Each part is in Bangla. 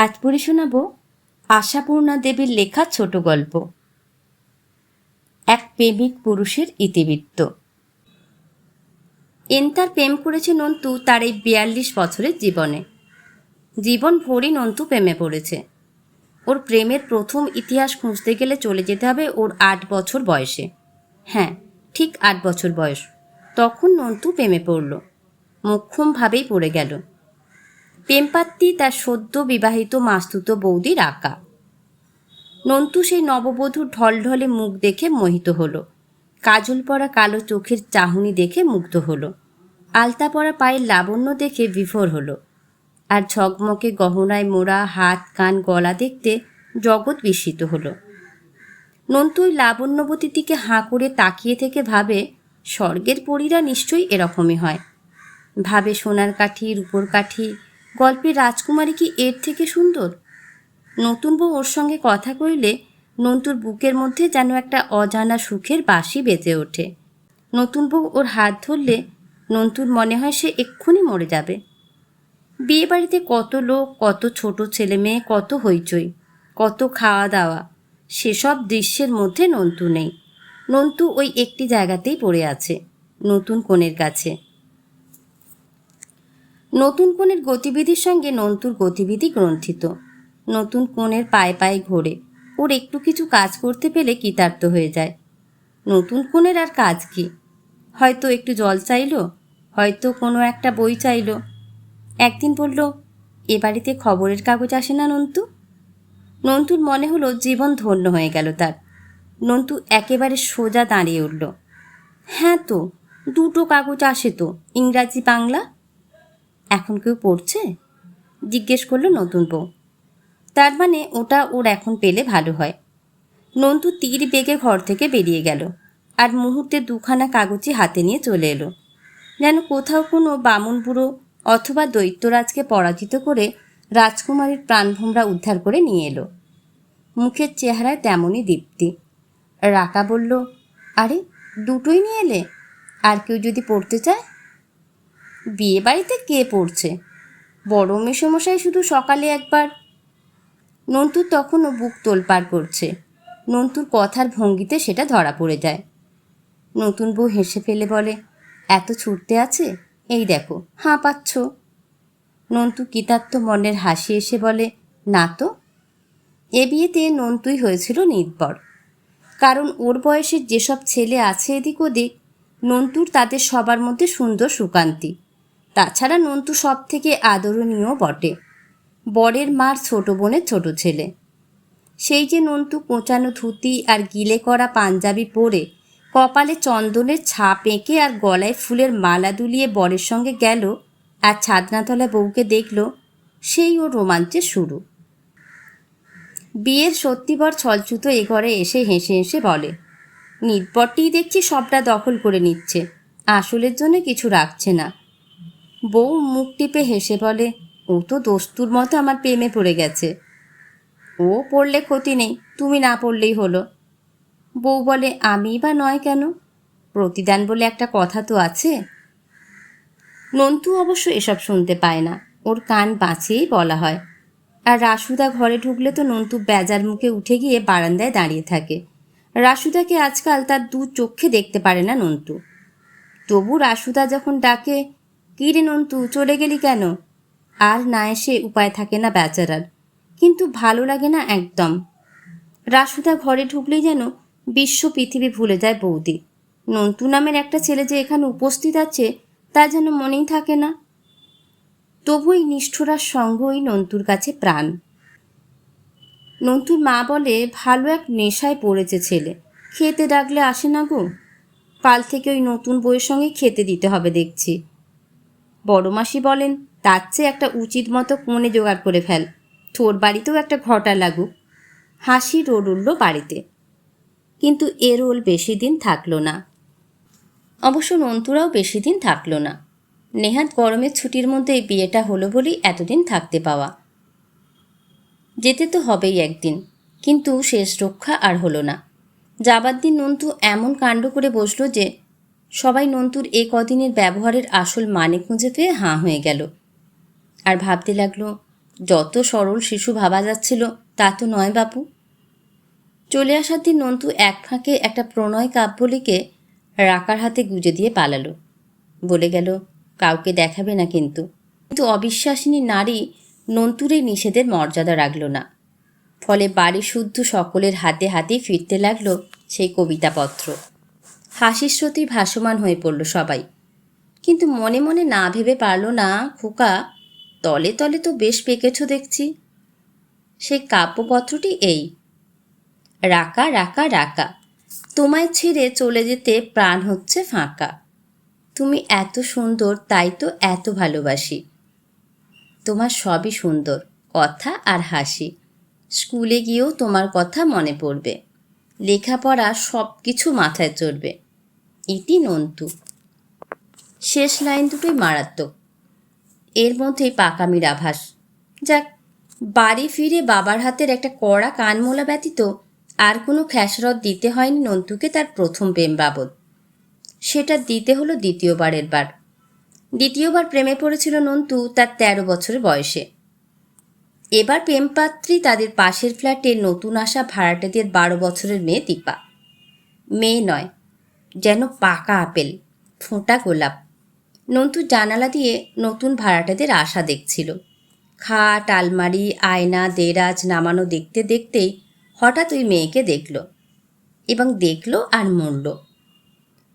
আজ পড়ে শোনাব আশাপূর্ণা দেবীর লেখা ছোট গল্প। এক প্রেমিক পুরুষের ইতিবৃত্ত। এন্তার প্রেম করেছে নন্তু তার এই বিয়াল্লিশ বছরের জীবনে। জীবন ভরই নন্তু প্রেমে পড়েছে। ওর প্রেমের প্রথম ইতিহাস খুঁজতে গেলে চলে যেতে হবে ওর আট বছর বয়সে। হ্যাঁ ঠিক আট বছর বয়স। তখন নন্তু প্রেমে পড়ল। মোক্ষমভাবেই পড়ে গেল। প্রেমপাত্তি তার সদ্য বিবাহিত মাস্তুত বৌদির আঁকা নন্তু সেই নববধূর ঢলঢলে মুখ দেখে মোহিত হলো। কাজল পরা কালো চোখের চাহনি দেখে মুগ্ধ হলো। আলতা পরা পায়ের লাবণ্য দেখে বিভোর হলো। আর ঝকমকে গহনায় মোড়া, হাত, কান, গলা দেখতে জগৎ বিস্মিত হলো। নন্তু ওই লাবণ্যবতীর দিকে হাঁ করে তাকিয়ে থেকে ভাবে, স্বর্গের পরীরা নিশ্চয়ই এরকমই হয়। ভাবে সোনার কাঠি, রূপোর কাঠি গল্পের রাজকুমারী কি এর থেকে সুন্দর? নতুন বউ ওর সঙ্গে কথা কইলে নন্তুর বুকের মধ্যে যেন একটা অজানা সুখের বাঁশি বেজে ওঠে। নতুন বউ ওর হাত ধরলে নন্তুর মনে হয় সে এক্ষুনি মরে যাবে। বিয়ে বাড়িতে কত লোক, কত ছোট ছেলে মেয়ে, কত হইচই, কত খাওয়া দাওয়া, সেসব দৃশ্যের মধ্যে নন্তু নেই। নন্তু ওই একটি জায়গাতেই পড়ে আছে, নতুন কোণের কাছে। নতুন কোণের গতিবিধির সঙ্গে নন্তুর গতিবিধি গ্রন্থিত। নতুন কোণের পায়ে পায়ে ঘোরে। ওর একটু কিছু কাজ করতে পেলে কৃতার্থ হয়ে যায়। নতুন কোণের আর কাজ কি? হয়তো একটু জল চাইলো, হয়তো কোনো একটা বই চাইলো। একদিন বলল, এ বাড়িতে খবরের কাগজ আসে না, নন্তু? নন্তুর মনে হলো জীবন ধন্য হয়ে গেল তার। নন্তু একেবারে সোজা দাঁড়িয়ে উঠল। হ্যাঁ তো, দুটো কাগজ আসে তো, ইংরাজি, বাংলা? এখন কেউ পড়ছে? জিজ্ঞেস করল নতুন বউ। তার মানে ওটা ওর এখন পেলে ভালো হয়। নন্তু তীর বেগে ঘর থেকে বেরিয়ে গেল আর মুহূর্তে দুখানা কাগজই হাতে নিয়ে চলে এলো। যেন কোথাও কোনো বামুন বুড়ো অথবা দৈত্যরাজকে পরাজিত করে রাজকুমারীর প্রাণভোমরা উদ্ধার করে নিয়ে এলো। মুখের চেহারায় তেমনই দীপ্তি। রাকা বলল, আরে, দুটোই নিয়ে এলে? আর কেউ যদি পড়তে চায়? বিয়ে বাড়িতে কে পড়ছে? বড় মেসমশাই শুধু সকালে একবার। নন্তুর তখনও বুক তোলপাড় করছে। নন্তুর কথার ভঙ্গিতে সেটা ধরা পড়ে যায়। নতুন বউ হেসে ফেলে বলে, এত ছুটতে আছে? এই দেখো, হাঁ পাচ্ছ। নন্তু কৃতার্থ মনের হাসি এসে বলে, না তো। এ বিয়েতে নন্তুই হয়েছিল নির্ভর। কারণ ওর বয়সের যেসব ছেলে আছে এদিক ওদিক নন্তুর তাদের সবার মধ্যে সুন্দর সুকান্তি। তাছাড়া নন্তু সব থেকে আদরণীয় বটে। বরের মার ছোট বোনের ছোট ছেলে। সেই যে নন্তু কোঁচানো ধুতি আর গিলে করা পাঞ্জাবি পরে কপালে চন্দনের ছাপ এঁকে আর গলায় ফুলের মালা দুলিয়ে বরের সঙ্গে গেল আর ছাদনাতলা বউকে দেখল, সেই ও রোমাঞ্চের শুরু। বিয়ের সত্যিবর ছলছুতো এ ঘরে এসে হেসে হেসে বলে নিটপটটিই দেখছি সবটা দখল করে নিচ্ছে, আসলের জন্য কিছু রাখছে না। বউ মুখ টিপে হেসে বলে, ও তো দস্তুর মতো আমার প্রেমে পড়ে গেছে। ও পড়লে ক্ষতি নেই, তুমি না পড়লেই হলো। বউ বলে, আমি বা নয় কেন? প্রতিদান বলে একটা কথা তো আছে। নন্তু অবশ্য এসব শুনতে পায় না। ওর কান বাঁচিয়েই বলা হয়। আর রাসুদা ঘরে ঢুকলে তো নন্তু বেজার মুখে উঠে গিয়ে বারান্দায় দাঁড়িয়ে থাকে। রাসুদাকে আজকাল তার দু চোখে দেখতে পারে না নন্তু। তবু রাসুদা যখন ডাকে কী রে নন্তু, চলে গেলি কেন? আর না এসে উপায় থাকে না বেচারার। কিন্তু ভালো লাগে না একদম। রাসুদা ঘরে ঢুকলেই যেন বিশ্ব পৃথিবী ভুলে যায় বৌদি। নন্তু নামের একটা ছেলে যে এখানে উপস্থিত আছে, তা যেন মনেই থাকে না। তবু এই নিষ্ঠুরার সঙ্গই নন্তুর কাছে প্রাণ। নন্তুর মা বলে, ভালো এক নেশায় পড়েছে ছেলে। খেতে ডাকলে আসে না গো? কাল থেকে ওই নতুন বইয়ের সঙ্গে খেতে দিতে হবে দেখছি। বড় মাসি বলেন, তার চেয়ে একটা উচিত মতো কোণে জোগাড় করে ফেল। তোর বাড়িতেও একটা ঘটা লাগুক। হাসি রোল উঠল বাড়িতে। কিন্তু এ রোল বেশি দিন থাকল না। অবশ্য নন্তুরাও বেশি দিন থাকল না। নেহাত গরমের ছুটির মধ্যে এই বিয়েটা হলো বলেই এতদিন থাকতে পাওয়া। যেতে তো হবেই একদিন, কিন্তু শেষ রক্ষা আর হলো না। যাবার দিন নন্তু এমন কাণ্ড করে বসল যে সবাই নন্তুর এ কদিনের ব্যবহারের আসল মানে খুঁজে পেয়ে হাঁ হয়ে গেল। আর ভাবতে লাগল, যত সরল শিশু ভাবা যাচ্ছিল, তা তো নয় বাপু। চলে আসার দিন নন্তু এক ফাঁকে একটা প্রণয় কাব্য লিখে রাকার হাতে গুজে দিয়ে পালালো। বলে গেল, কাউকে দেখাবে না কিন্তু। কিন্তু অবিশ্বাসিনী নারী নন্তুর এই নিষেধের মর্যাদা রাখল না। ফলে বাড়ি শুদ্ধ সকলের হাতে হাতেই ফিরতে লাগল সেই কবিতাপত্র। হাসির স্রোতেই ভাসমান হয়ে পড়ল সবাই। কিন্তু মনে মনে না ভেবে পারল না, খোকা, তলে তলে তো বেশ পেকেছ দেখছি। সেই কাব্যপত্রটি এই। রাকা রাকা রাকা, তোমায় ছেড়ে চলে যেতে প্রাণ হচ্ছে ফাঁকা। তুমি এত সুন্দর, তাই তো এত ভালোবাসি। তোমার সবই সুন্দর, কথা আর হাসি। স্কুলে গিয়েও তোমার কথা মনে পড়বে। লেখাপড়া সব কিছু মাথায় চড়বে। ইতি নন্তু। শেষ লাইন দুটোই মারাত্মক। এর মধ্যেই পাকামির আভাস। যাক, বাড়ি ফিরে বাবার হাতের একটা কড়া কানমোলা ব্যতীত আর কোনো খ্যাসরত দিতে হয়নি নন্তুকে তার প্রথম প্রেম বাবদ। সেটা দিতে হলো দ্বিতীয়বারের বার। দ্বিতীয়বার প্রেমে পড়েছিল নন্তু তার তেরো বছরের বয়সে। এবার প্রেমপাত্রী তাদের পাশের ফ্ল্যাটে নতুন আসা ভাড়াটেদের বারো বছরের মেয়ে দীপা। মেয়ে নয়, যেন পাকা আপেল, ফোঁটা গোলাপ। নন্তু জানালা দিয়ে নতুন ভাড়াটেদের আশা দেখছিল। খাট, আলমারি, আয়না, দেরাজ নামানো দেখতে দেখতেই হঠাৎ ওই মেয়েকে দেখল এবং দেখল আর মরল।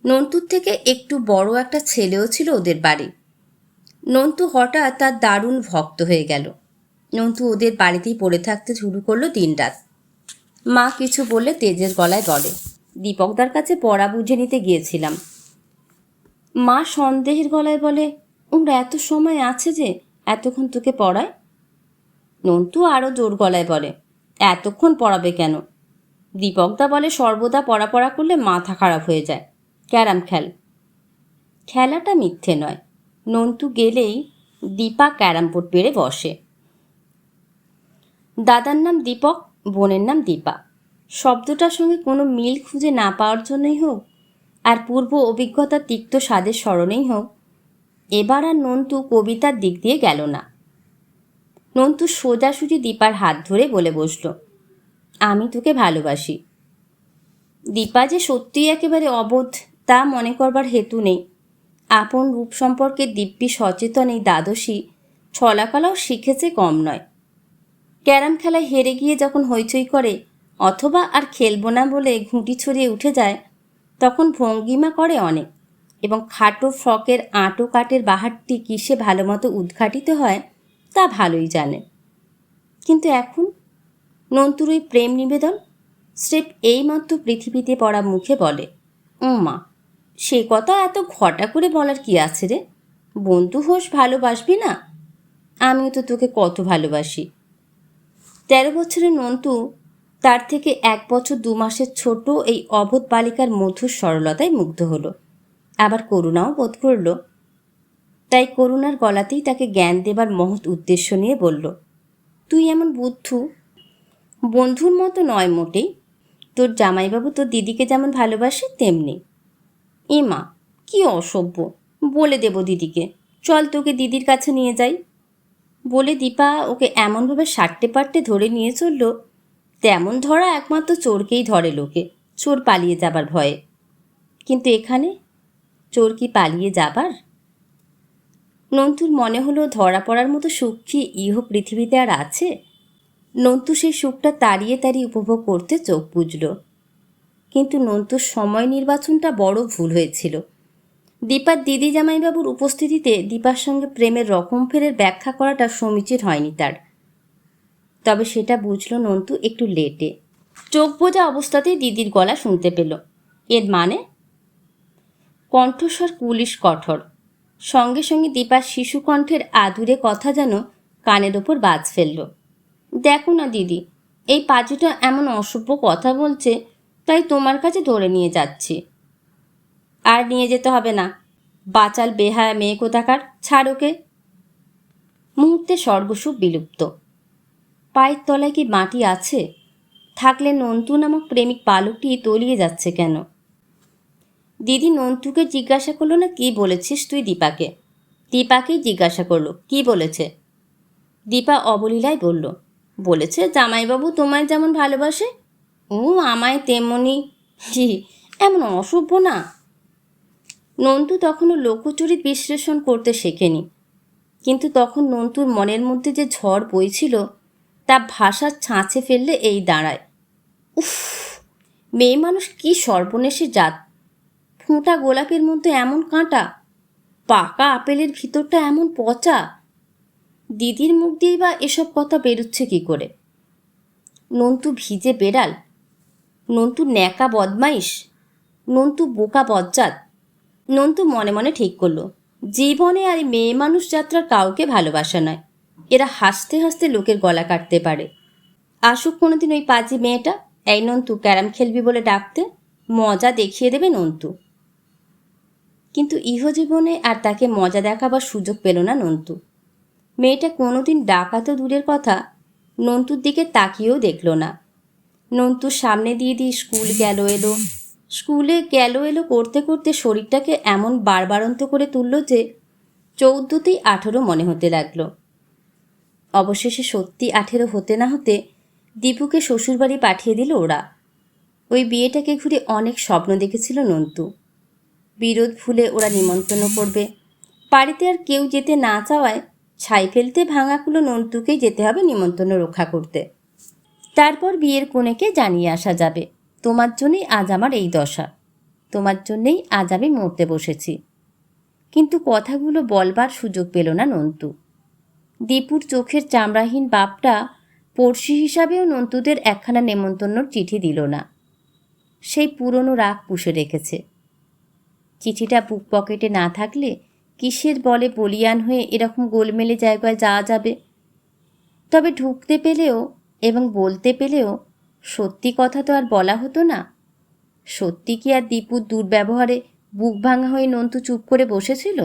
নন্তুর থেকে একটু বড় একটা ছেলেও ছিল ওদের বাড়ি। নন্তু হঠাৎ তার দারুণ ভক্ত হয়ে গেল। নন্তু ওদের বাড়িতেই পড়ে থাকতে শুরু করল দিনরাত। মা কিছু বললে তেজের গলায় বলে, দীপকদার কাছে পড়া বুঝে নিতে গিয়েছিলাম। মা সন্দেহের গলায় বলে ওর এত সময় আছে যে এতক্ষণ তোকে পড়ায়? নন্তু আরও জোর গলায় বলে, এতক্ষণ পড়াবে কেন? দীপকদা বলে, সর্বদা পড়া পড়া করলে মাথা খারাপ হয়ে যায়। ক্যারাম খেল। খেলাটা মিথ্যে নয়। নন্তু গেলেই দীপা ক্যারাম বোর্ড পেরে বসে। দাদার নাম দীপক, বোনের নাম দীপা। শব্দটার সঙ্গে কোনো মিল খুঁজে না পাওয়ার জন্যই হোক, আর পূর্ব অভিজ্ঞতার তিক্ত স্বাদের স্মরণেই হোক, এবার আর নন্তু কবিতার দিক দিয়ে গেল না। নন্তু সোজাসুজি দীপার হাত ধরে বলে বসল, আমি তোকে ভালোবাসি। দীপা যে সত্যিই একেবারে অবোধ, তা মনে করবার হেতু নেই। আপন রূপ সম্পর্কে দিব্যি সচেতন এই দ্বাদশী, ছলাকলাও শিখেছে কম নয়। ক্যারাম খেলায় হেরে গিয়ে যখন হইচই করে অথবা আর খেলব না বলে ঘুঁটি ছড়িয়ে উঠে যায়, তখন ভঙ্গিমা করে অনেক এবং খাটো ফ্রকের আঁটো কাটের বাহারটি কিসে ভালো মতো উদ্ঘাটিত হয় তা ভালোই জানে। কিন্তু এখন নন্তুর ওই প্রেম নিবেদন স্রেফ এইমাত্র পৃথিবীতে পড়া মুখে বলে ও মা, সে কথা এত ঘটা করে বলার কি আছে রে? বন্ধু হোস ভালোবাসবি না? আমিও তো তোকে কত ভালোবাসি। তেরো বছরের নন্তু তার থেকে এক বছর দু মাসের ছোট এই অবোধ বালিকার মধুর সরলতায় মুগ্ধ হলো। আবার করুণাও বোধ করল। তাই করুণার গলাতেই তাকে জ্ঞান দেবার মহৎ উদ্দেশ্য নিয়ে বলল, তুই এমন বুদ্ধু। বন্ধুর মতো নয় মোটেই। তোর জামাইবাবু তোর দিদিকে যেমন ভালোবাসে, তেমনি। এ মা, কি অসভ্য। বলে দেব দিদিকে। চল তোকে দিদির কাছে নিয়ে যাই। বলে দীপা ওকে এমনভাবে সাট্টে পাট্টে ধরে নিয়ে চলল, তেমন ধরা একমাত্র চোরকেই ধরে লোকে। চোর পালিয়ে যাবার ভয়ে। কিন্তু এখানে চোর কি পালিয়ে যাবার? নন্তুর মনে হলো ধরা পড়ার মতো সুখ কি ইহ পৃথিবীতে আর আছে। নন্তু সেই সুখটা তাড়িয়ে তাড়িয়ে উপভোগ করতে চোখ বুঝল কিন্তু নন্তুর সময় নির্বাচনটা বড় ভুল হয়েছিল। দীপার দিদি জামাইবাবুর উপস্থিতিতে দীপার সঙ্গে প্রেমের রকম ফেরের ব্যাখ্যা করাটা সমীচীন হয়নি তার। তবে সেটা বুঝল নন্তু একটু লেটে। চোখ বোঝা অবস্থাতেই দিদির গলা শুনতে পেল। এর মানে? কণ্ঠস্বর পুলিশ কঠোর। সঙ্গে সঙ্গে দীপার শিশু কণ্ঠের আদুরে কথা যেন কানের ওপর বাজ ফেলল। দেখো না দিদি, এই পাজিটা এমন অসভ্য কথা বলছে, তাই তোমার কাছে ধরে নিয়ে যাচ্ছি। আর নিয়ে যেতে হবে না। বাচাল বেহায়া মেয়ে কোথাকার? ছাড় ওকে মুহূর্তে সর্বসুখ বিলুপ্ত। পায়ের তলায় কি মাটি আছে? থাকলে নন্তু নামক প্রেমিক পালকটি তলিয়ে যাচ্ছে কেন? দিদি নন্তুকে জিজ্ঞাসা করল না কি বলেছিস তুই দীপাকে? দীপাকেই জিজ্ঞাসা করল, কি বলেছে? দীপা অবলীলায় বলল, বলেছে জামাইবাবু তোমায় যেমন ভালোবাসে, ও আমায় তেমনি এমন অসভ্য না। নন্তু তখনও লোকচরিত বিশ্লেষণ করতে শেখেনি। কিন্তু তখন নন্তুর মনের মধ্যে যে ঝড় বইছিল, তা ভাষার ছাঁচে ফেললে এই দাঁড়ায়। উফ, মেয়ে মানুষ কি সর্বনেশে জাত। ফোঁটা গোলাপের মধ্যে এমন কাঁটা। পাকা আপেলের ভিতরটা এমন পচা। দিদির মুখ দিয়েই বা এসব কথা বেরোচ্ছে কি করে? নন্তু ভিজে বেড়াল। নন্তু ন্যাকা বদমাইশ। নন্তু বোকা বজ্জাত। নন্তু মনে মনে ঠিক করল, জীবনে আর মেয়ে মানুষ যাত্রার কাউকে ভালোবাসা নয়। এরা হাসতে হাসতে লোকের গলা কাটতে পারে। আসুক কোনোদিন ওই পাজি মেয়েটা, এই নন্তু ক্যারাম খেলবি বলে ডাকতে মজা দেখিয়ে দেবে নন্তু। কিন্তু ইহজীবনে আর তাকে মজা দেখাবার সুযোগ পেল না নন্তু। মেয়েটা কোনোদিন ডাকা তো দূরের কথা নন্তুর দিকে তাকিয়েও দেখল না। নন্তুর সামনে দিয়ে দিয়ে স্কুল গেল, এলো। স্কুলে গেল এলো করতে করতে শরীরটাকে এমন বারবারন্ত করে তুলল যে চৌদ্দতেই আঠেরো মনে হতে লাগল। অবশেষে সত্যি আঠেরো হতে না হতে দীপুকে শ্বশুরবাড়ি পাঠিয়ে দিল ওরা। ওই বিয়েটাকে ঘুরে অনেক স্বপ্ন দেখেছিল নন্তু। বিরোধ ভুলে ওরা নিমন্ত্রণ করবে। বাড়িতে আর কেউ যেতে না চাওয়ায় ছাই ফেলতে ভাঙাগুলো নন্তুকেই যেতে হবে নিমন্ত্রণ রক্ষা করতে। তারপর বিয়ের কোণেকে জানিয়ে আসা যাবে। তোমার জন্যই আজ আমার এই দশা। তোমার জন্যেই আজ আমি মরতে বসেছি। কিন্তু কথাগুলো বলবার সুযোগ পেল না নন্তু। দীপুর চোখের চামড়াহীন বাপটা পড়শি হিসাবেও নন্তুদের একখানা নেমন্তন্নর চিঠি দিল না। সেই পুরনো রাগ পুষে রেখেছে। চিঠিটা বুক পকেটে না থাকলে কিসের বলে বলিয়ান হয়ে এরকম গোলমেলে জায়গায় যাওয়া যাবে? তবে ঢুকতে পেলেও এবং বলতে পেলেও সত্যি কথা তো আর বলা হতো না। সত্যি কি আর দীপুর দুর্ব্যবহারে বুক ভাঙা হয়ে নন্তু চুপ করে বসেছিল?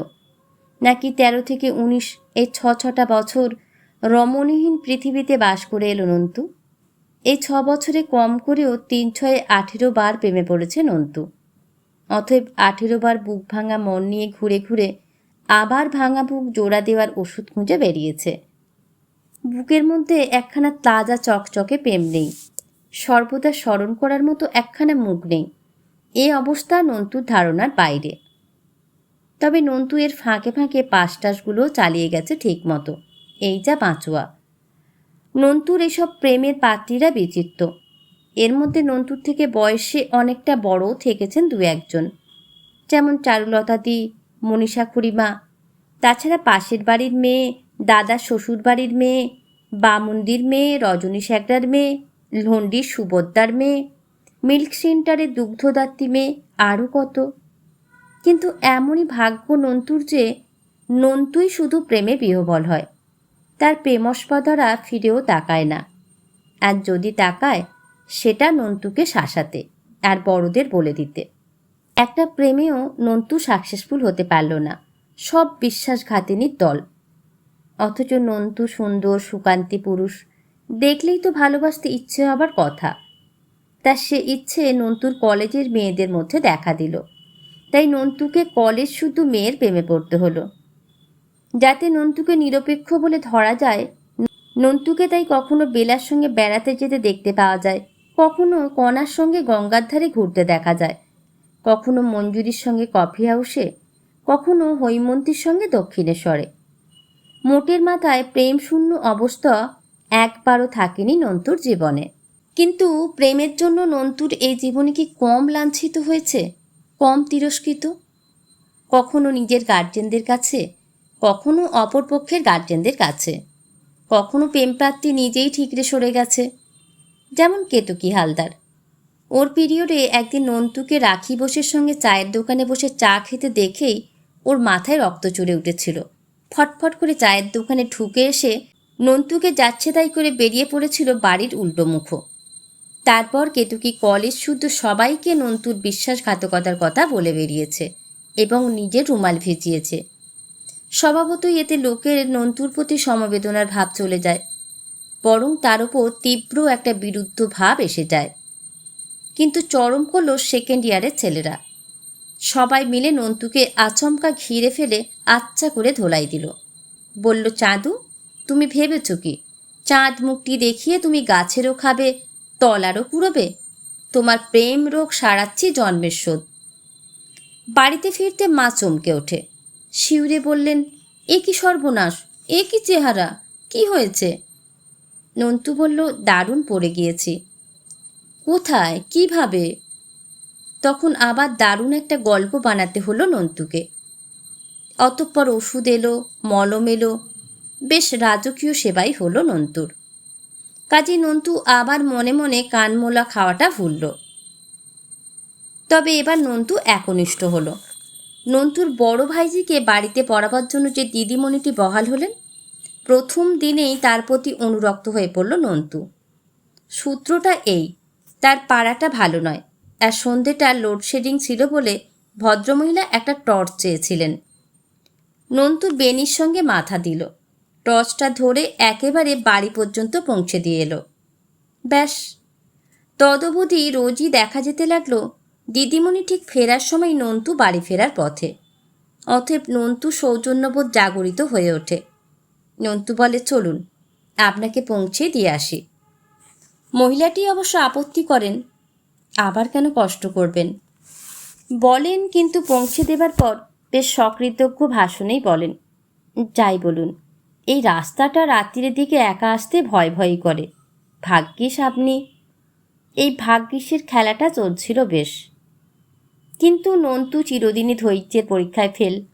নাকি তেরো থেকে উনিশ এই ছ ছটা বছর রমণীহীন পৃথিবীতে বাস করে এলো নন্তু? এই ছ বছরে কম করেও তিন ছয়ে আঠেরো বার প্রেমে পড়েছে নন্তু। অতএব আঠেরো বার বুক ভাঙা মন নিয়ে ঘুরে ঘুরে আবার ভাঙা বুক জোড়া দেওয়ার ওষুধ খুঁজে বেরিয়েছে। বুকের মধ্যে একখানা তাজা চকচকে প্রেম নেই। সর্বদা স্মরণ করার মতো একখানা মুখ নেই। এ অবস্থা নন্তুর ধারণার বাইরে। তবে নন্তু এর ফাঁকে ফাঁকে পাশটাশগুলোও চালিয়ে গেছে ঠিক মতো এই যা বাঁচুয়া। নন্তুর এসব প্রেমের পাত্রীরা বিচিত্র। এর মধ্যে নন্তুর থেকে বয়সে অনেকটা বড়ও থেকেছেন দু একজন। যেমন চারুলতাদি মনীষা খুড়িমা। তাছাড়া পাশের বাড়ির মেয়ে, দাদা শ্বশুর বাড়ির মেয়ে, বামুন্দির মেয়ে, রজনী শেখরার মেয়ে লন্ডির সুভদ্রার মেয়ে, মিল্ক সেন্টারে দুগ্ধদাত্রী মেয়ে আরও কত। কিন্তু এমনই ভাগ্য নন্তুর যে নন্তুই শুধু প্রেমে বিহবল হয়, তার প্রেমস্পদরা ফিরেও তাকায় না। আর যদি তাকায়, সেটা নন্তুকে শাসাতে আর বড়দের বলে দিতে। একটা প্রেমেও নন্তু সাকসেসফুল হতে পারল না, সব বিশ্বাসঘাতিনীর দল। অথচ নন্তু সুন্দর, সুকান্তি পুরুষ দেখলেই তো ভালোবাসতে ইচ্ছে হবার কথা। তা সে ইচ্ছে নন্তুর কলেজের মেয়েদের মধ্যে দেখা দিল। তাই নন্তুকে কলেজ শুধু মেয়ের প্রেমে পড়তে হলো। যাতে নন্তুকে নিরপেক্ষ বলে ধরা যায়, নন্তুকে তাই কখনো বেলার সঙ্গে বেড়াতে যেতে দেখতে পাওয়া যায়, কখনো কণার সঙ্গে গঙ্গার ধারে ঘুরতে দেখা যায়, কখনো মঞ্জুরির সঙ্গে কফি হাউসে, কখনো হৈমন্তীর সঙ্গে দক্ষিণেশ্বরে। মোটের মাথায় প্রেম শূন্য অবস্থা একবারও থাকেনি নন্তুর জীবনে। কিন্তু প্রেমের জন্য নন্তুর এই জীবনে কি কম লাঞ্ছিত হয়েছে? কম তিরস্কৃত? কখনো নিজের গার্জেনদের কাছে? কখনো অপরপক্ষের গার্জেনদের কাছে? কখনো প্রেমপ্রার্থী নিজেই ঠিকরে সরে গেছে? যেমন কেতুকি হালদার। ওর পিরিয়ডে একদিন নন্তুকে রাখি বোসের সঙ্গে চায়ের দোকানে বসে চা খেতে দেখেই ওর মাথায় রক্ত চড়ে উঠেছিল। ফটফট করে চায়ের দোকানে ঢুকে এসে নন্তুকে যাচ্ছে তাই করে বেরিয়ে পড়েছিল বাড়ির উল্টো মুখো। তারপর কেতুকি কলেজ শুদ্ধ সবাইকে নন্তুর বিশ্বাসঘাতকতার কথা বলে বেরিয়েছে এবং নিজের রুমাল ভিজিয়েছে। স্বভাবতই এতে লোকের নন্তুর প্রতি সমবেদনার ভাব চলে যায়, বরং তার ওপর তীব্র একটা বিরুদ্ধ ভাব এসে যায়। কিন্তু চরম করল সেকেন্ড ইয়ারের ছেলেরা। সবাই মিলে নন্তুকে আচমকা ঘিরে ফেলে আচ্ছা করে ধোলাই দিল। বলল, চাঁদু তুমি ভেবেছ কি? চাঁদ মুখটি দেখিয়ে তুমি গাছেরও খাবে, তলারও কুড়োবে তোমার প্রেম রোগ সারাচ্ছি জন্মের শোধ। বাড়িতে ফিরতে মা চমকে ওঠে। শিউরে বললেন, এ কি সর্বনাশ, এ কি চেহারা, কি হয়েছে? নন্তু বলল, দারুণ পড়ে গিয়েছি। কোথায়, কীভাবে? তখন আবার দারুণ একটা গল্প বানাতে হলো নন্তুকে। অতঃপর ওষুধ এলো, মলম এলো বেশ রাজকীয় সেবাই হলো নন্তুর। কাজী নন্তু আবার মনে মনে কানমোলা খাওয়াটা ভুলল। তবে এবার নন্তু একনিষ্ঠ হলো। নন্তুর বড় ভাইজিকে বাড়িতে পড়াবার জন্য যে দিদিমণিটি বহাল হলেন, প্রথম দিনেই তার প্রতি অনুরক্ত হয়ে পড়ল নন্তু। সূত্রটা এই, তার পাড়াটা ভালো নয়। আর সন্ধেটা লোডশেডিং ছিল বলে ভদ্রমহিলা একটা টর্চ চেয়েছিলেন। নন্তু বেনির সঙ্গে মাথা দিল। টর্চটা ধরে একেবারে বাড়ি পর্যন্ত পৌঁছে দিয়ে এলো। ব্যাস। তদবধি রোজই দেখা যেতে লাগল, দিদিমণি ঠিক ফেরার সময় নন্তু বাড়ি ফেরার পথে। অতএব নন্তু সৌজন্যবোধ জাগরিত হয়ে ওঠে। নন্তু বলে, চলুন, আপনাকে পৌঁছে দিয়ে আসি। মহিলাটি অবশ্য আপত্তি করেন, আবার কেন কষ্ট করবেন? বলেন, কিন্তু পৌঁছে দেবার পর বেশ সকৃতজ্ঞ ভাষণেই বলেন, যাই বলুন। এই রাস্তাটা রাত্রির দিকে একা আসতে ভয় ভয় করে। ভাগ্যিস আপনি। এই ভাগ্যিসের খেলাটা চলছিল বেশ। কিন্তু নন্তু চিরদিনই ধৈর্যের পরীক্ষায় ফেল।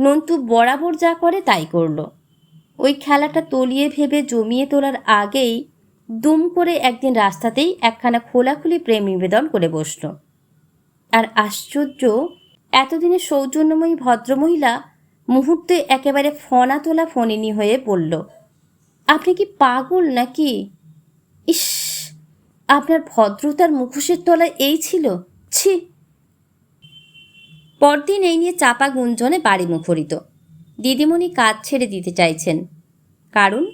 নন্তু বরাবর যা করে তাই করল। ওই খেলাটা তলিয়ে ভেবে জমিয়ে তোলার আগেই দুম করে একদিন রাস্তাতেই একখানা খোলাখুলি প্রেম নিবেদন করে বসল। আর আশ্চর্য এতদিনে সৌজন্যময়ী ভদ্রমহিলা মুহূর্তে একেবারে ফনা তোলা ফনিনি হয়ে পড়ল আপনি কি পাগল নাকি? ইস, আপনার ভদ্রতার মুখোশের তলায় এই ছিল? ছি! পরদিন এই নিয়ে চাপা গুঞ্জনে বাড়ি মুখরিত। দিদিমণি কাজ ছেড়ে দিতে চাইছেন। কারণ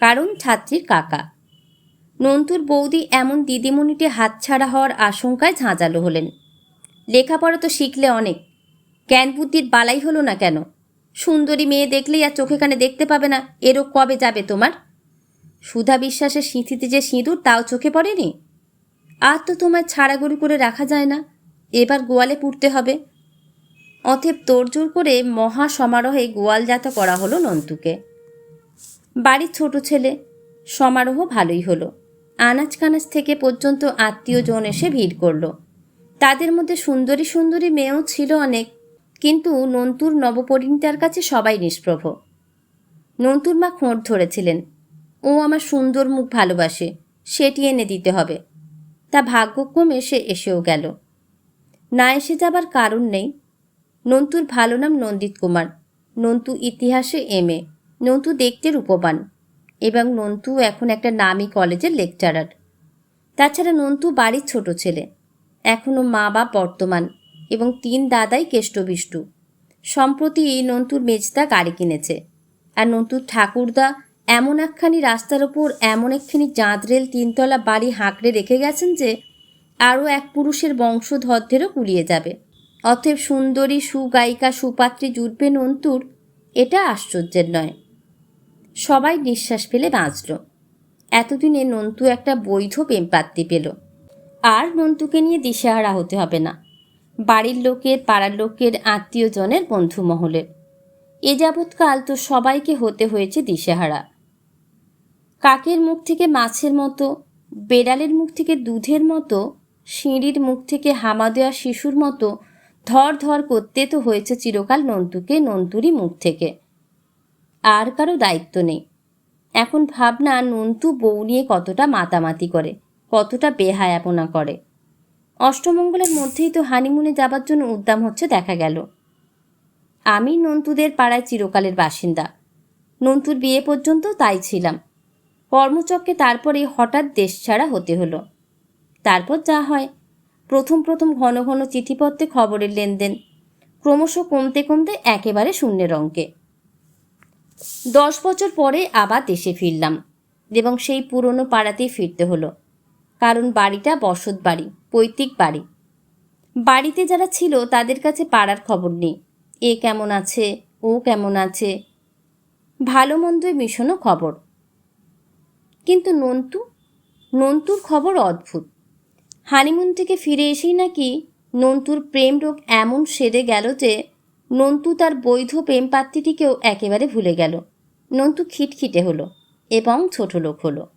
কারণ ছাত্রীর কাকা। নন্তুর বৌদি এমন দিদিমণিটি হাতছাড়া হওয়ার আশঙ্কায় ঝাঁঝালো হলেন। লেখাপড়া তো শিখলে অনেক। জ্ঞান বুদ্ধির বালাই হলো না কেন? সুন্দরী মেয়ে দেখলেই আর চোখে কানে দেখতে পাবে না। এরও কবে যাবে তোমার? সুধা বিশ্বাসের সিঁথিতে যে সিঁদুর, তাও চোখে পড়েনি? আর তো তোমার ছাড়াগুড়ি করে রাখা যায় না। এবার গোয়ালে পুড়তে হবে। অতএব তোড়জোড় করে মহা সমারোহে গোয়ালজাত করা হলো নন্তুকে। বাড়ির ছোট ছেলে, সমারোহ ভালোই হলো। আনাজ কানাজ থেকে পর্যন্ত আত্মীয়জন এসে ভিড় করল। তাদের মধ্যে সুন্দরী সুন্দরী মেয়েও ছিল অনেক। কিন্তু নন্তুর নবপরিণীতার কাছে সবাই নিষ্প্রভ। নন্তুর মা খোঁট ধরেছিলেন। ও আমার সুন্দর মুখ ভালোবাসে, সেটি এনে দিতে হবে। তা ভাগ্যক্রমে সে এসেও গেল। না এসে যাবার কারণ নেই। নন্তুর ভালো নাম নন্দিত কুমার। নন্তু ইতিহাসে এম এ। নন্তু দেখতে রূপবান। এবং নন্তু এখন একটা নামী কলেজের লেকচারার। তাছাড়া নন্তু বাড়ির ছোট ছেলে। এখনও মা বাপ বর্তমান। এবং তিন দাদাই কেষ্টবিষ্টু। সম্প্রতি এই নন্তুর মেজদা গাড়ি কিনেছে। আর নন্তুর ঠাকুরদা এমন একখানি রাস্তার ওপর এমন একখানি জাঁদরেল তিনতলা বাড়ি হাঁকড়ে রেখে গেছেন যে, আরও এক পুরুষের বংশধরদেরও কুলিয়ে যাবে। অতএব সুন্দরী, সুগায়িকা, সুপাত্রী জুটবে নন্তুর, এটা আশ্চর্যের নয়। সবাই নিঃশ্বাস ফেলে বাঁচল। এতদিনে নন্তু একটা বৈধ প্রেমপাত্তি পেল। আর নন্তুকে নিয়ে দিশেহারা হতে হবে না। বাড়ির লোকের, পাড়ার লোকের, আত্মীয়জনের বন্ধু মহলের এ যাবৎকাল তো সবাইকে হতে হয়েছে দিশেহারা। কাকের মুখ থেকে মাছের মতো, বেড়ালের মুখ থেকে দুধের মতো, সিঁড়ির মুখ থেকে হামা দেওয়া শিশুর মতো ধর ধর করতে তো হয়েছে চিরকাল নন্তুকে নন্তুরই মুখ থেকে। আর কারও দায়িত্ব নেই। এখন ভাবনা নন্তু বউ নিয়ে কতটা মাতামাতি করে, কতটা বেহায়াপনা করে। অষ্টমঙ্গলের মধ্যেই তো হানিমুনে যাবার জন্য উদ্যাম হচ্ছে দেখা গেল। আমি নন্তুদের পাড়ায় চিরকালের বাসিন্দা। নন্তুর বিয়ে পর্যন্ত তাই ছিলাম। কর্মচক্রে তারপরে হঠাৎ দেশ ছাড়া হতে হলো। তারপর যা হয়, প্রথম প্রথম ঘন ঘন চিঠিপত্রে খবরের লেনদেন, ক্রমশ কমতে কমতে একেবারে শূন্যের অঙ্কে। দশ বছর পরে আবার দেশে ফিরলাম এবং সেই পুরনো পাড়াতেই ফিরতে হলো। কারণ বাড়িটা বসত বাড়ি, পৈতৃক বাড়ি। বাড়িতে যারা ছিল তাদের কাছে পাড়ার খবর নেই। এ কেমন আছে, ও কেমন আছে, ভালো মন্দই মিশনো খবর। কিন্তু নন্তু, নন্তুর খবর অদ্ভুত। হানিমুন থেকে ফিরে এসেই নাকি নন্তুর প্রেম রোগ এমন সেরে গেল যে নন্তু তার বৈধ প্রেম পাত্রীটিকেও একেবারে ভুলে গেল। নন্তু খিটখিটে হলো এবং ছোট লোক হলো।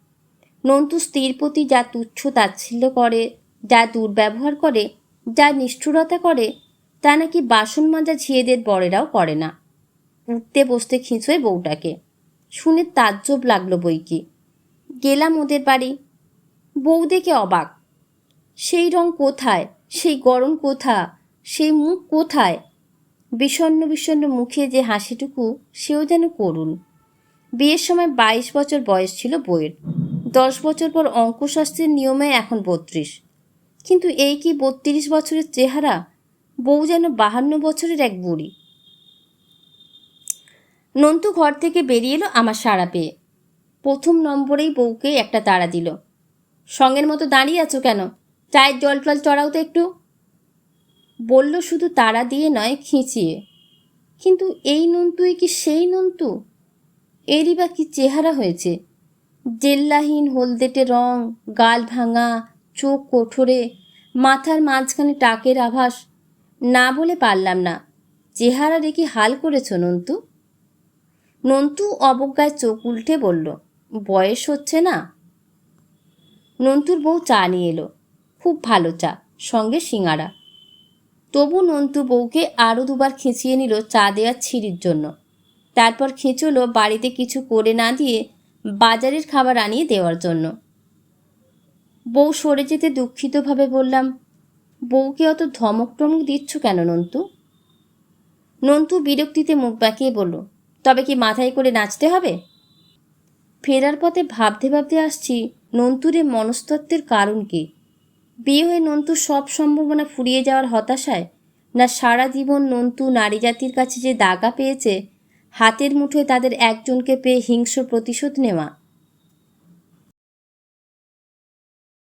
নন্তু স্ত্রীর প্রতি যা তুচ্ছ তাচ্ছিল্য করে, যা দুর্ব্যবহার করে, যা নিষ্ঠুরতা করে, তা নাকি বাসন মাজা ঝিয়েদের বড়েরাও করে না। উঠতে বসতে খিঁচোয় বউটাকে। শুনে তাজ্জব লাগল বই কি গেলাম ওদের বাড়ি। বউ দেখে অবাক। সেই রং কোথায়? সেই গরম কোথা সেই মুখ কোথায়? বিষণ্ণ বিষণ্ণ মুখে যে হাসিটুকু সেও যেন করুন বিয়ের সময় বাইশ বছর বয়স ছিল বইয়ের দশ বছর পর অঙ্কশাস্ত্রের নিয়মে এখন বত্রিশ। কিন্তু এই কি বত্রিশ বছরের চেহারা? বউ যেন বাহান্ন বছরের এক বুড়ি। নন্তু ঘর থেকে বেরিয়ে এলো আমার সাড়া পেয়ে। প্রথম নম্বরেই বউকে একটা তাড়া দিল। সঙ্গের মতো দাঁড়িয়ে আছো কেন? চায়ের জল টল চড়াও তো একটু। বলল শুধু তাড়া দিয়ে নয়, খিঁচিয়ে। কিন্তু এই নন্তুই কি সেই নন্তু? এরই বা কি চেহারা হয়েছে? জেল্লাহীন হলদেটে রং, গাল ভাঙা, চোখ কোঠরে, মাথার মাঝখানে টাকের আভাস, না বলে পারলাম না। চেহারা রেখে হাল করেছ নন্তু? নন্তু অবজ্ঞায় চোখ উল্টে বলল, বয়স হচ্ছে না? নন্তুর বউ চা নিয়ে এলো, খুব ভালো চা, সঙ্গে সিঙাড়া তবু নন্তু বউকে আরও দুবার খেঁচিয়ে নিল চা দেওয়ার ছিঁড়ির জন্য। তারপর খেঁচলো বাড়িতে কিছু করে না দিয়ে বাজারের খাবার আনিয়ে দেওয়ার জন্য। বউ সরে যেতে দুঃখিতভাবে বললাম, বউকে অত ধমক টমক দিচ্ছ কেন নন্তু? নন্তু বিরক্তিতে মুখ বাঁকিয়ে বলল, তবে কি মাথায় করে নাচতে হবে? ফেরার পথে ভাবতে ভাবতে আসছি নন্তুরে মনস্তত্ত্বের কারণ কি। বিয়ে হয়ে নন্তু সব সম্ভাবনা ফুরিয়ে যাওয়ার হতাশায়, না সারা জীবন নন্তু নারী জাতির কাছে যে দাগা পেয়েছে হাতের মুঠোয় তাদের একজনকে পেয়ে হিংস্র প্রতিশোধ নেওয়া।